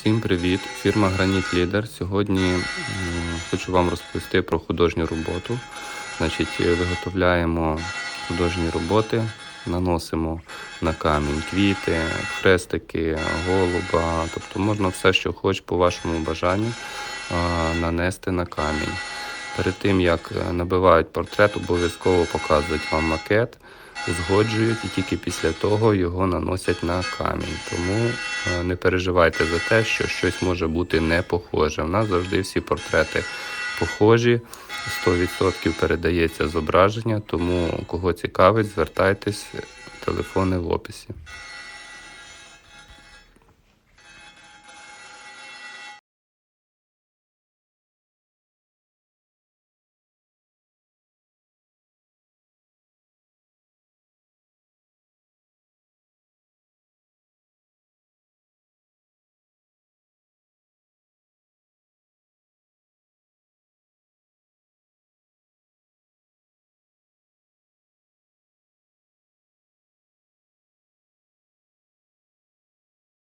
Всім привіт! Фірма Граніт Лідер. Сьогодні хочу вам розповісти про художню роботу. Значить, виготовляємо художні роботи, наносимо на камінь квіти, хрестики, голуба, тобто можна все, що хоч по вашому бажанню нанести на камінь. Перед тим як е, набивають портрет, обов'язково показують вам макет, узгоджують і тільки після того його наносять на камінь. Тому е, не переживайте за те, що щось може бути не похоже. У нас завжди всі портрети похожі, 100% передається зображення, тому кого цікавить, звертайтесь, телефони в описі.